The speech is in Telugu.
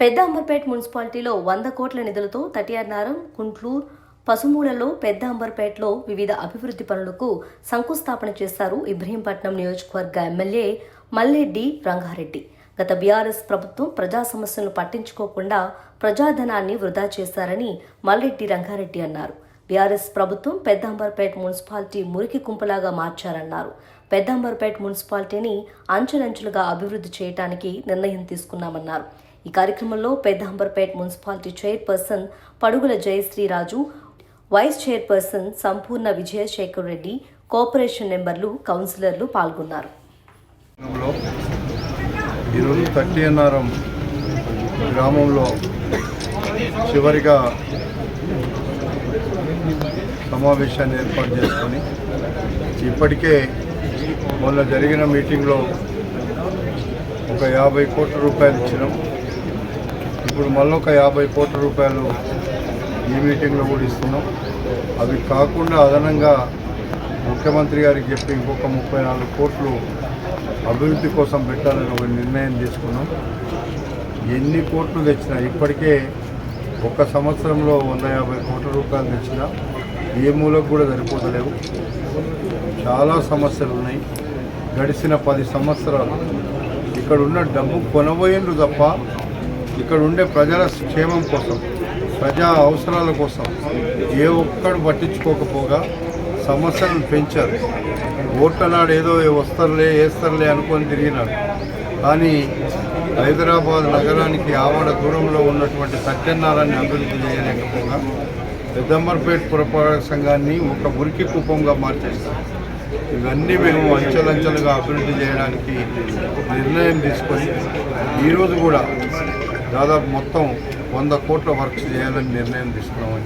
పెద్ద అంబర్పేట్ మున్సిపాలిటీలో వంద కోట్ల నిధులతో తటియార్నారం కుంట్లూరు పసుమూలలో పెద్ద అంబర్పేటలో వివిధ అభివృద్ధి పనులకు శంకుస్థాపన చేశారు ఇబ్రహీంపట్నం నియోజకవర్గ ఎమ్మెల్యే మల్లెడ్డి రంగారెడ్డి. గత బీఆర్ఎస్ ప్రభుత్వం ప్రజా సమస్యలను పట్టించుకోకుండా ప్రజాధనాన్ని వృధా చేశారని మల్లెడ్డి రంగారెడ్డి అన్నారు. బీఆర్ఎస్ ప్రభుత్వం పెద్దంబర్పేట మున్సిపాలిటీ మురికి కుంపలాగా మార్చారన్నారు. పెద్దంబర్పేట మున్సిపాలిటీని అంచెలంచెలుగా అభివృద్ధి చేయడానికి నిర్ణయం తీసుకున్నామన్నారు. ఈ కార్యక్రమంలో Peddamberpet municipality chairperson Padugula Jayashree Raju vice chairperson Sampoorna Vijayashekar Reddy cooperation నెంబర్లు కౌన్సిలర్లు పాల్గొన్నారు. ఈరోజు థర్టీ ఎన్ఆర్ఎం గ్రామంలో చివరిగా సమావేశాన్ని ఏర్పాటు చేసుకొని ఇప్పటికే మొన్న జరిగిన మీటింగ్లో ఒక యాభై కోట్ల రూపాయలు ఇచ్చినాం. ఇప్పుడు మళ్ళొక యాభై కోట్ల రూపాయలు ఈ మీటింగ్లో కూడా ఇస్తున్నాం. అవి కాకుండా అదనంగా ముఖ్యమంత్రి గారికి చెప్పి ఇంకొక ముప్పై నాలుగు కోట్లు అభివృద్ధి కోసం పెట్టాలని ఒక నిర్ణయం తీసుకున్నాం. ఎన్ని కోట్లు తెచ్చినా ఇప్పటికే ఒక సంవత్సరంలో వంద యాభై కోట్ల రూపాయలు తెచ్చినా ఏ మూలకు కూడా సరిపోతలేవు. చాలా సమస్యలు ఉన్నాయి. గడిచిన పది సంవత్సరాలు ఇక్కడ ఉన్న డబ్బు కొనబోయిండ్రు తప్ప ఇక్కడ ఉండే ప్రజల క్షేమం కోసం ప్రజా అవసరాల కోసం ఏ ఒక్కడు పట్టించుకోకపోగా సమస్యలను పెంచారు. ఓట్ల నాడు ఏదో వస్తారులే వేస్తారులే అనుకొని తిరిగినాడు కానీ హైదరాబాద్ నగరానికి ఆవడ దూరంలో ఉన్నటువంటి సత్యనారాన్ని అభివృద్ధి చేయలేకపోగా పెద్దంబర్పేట పురపాలక సంఘాన్ని ఒక మురికి కూపంగా మార్చేస్తాం ఇవన్నీ మేము అంచెలంచెలుగా అభివృద్ధి చేయడానికి నిర్ణయం తీసుకొని ఈరోజు కూడా దాదాపు మొత్తం వంద కోట్ల వర్క్స్ చేయాలని నిర్ణయం తీసుకున్నామని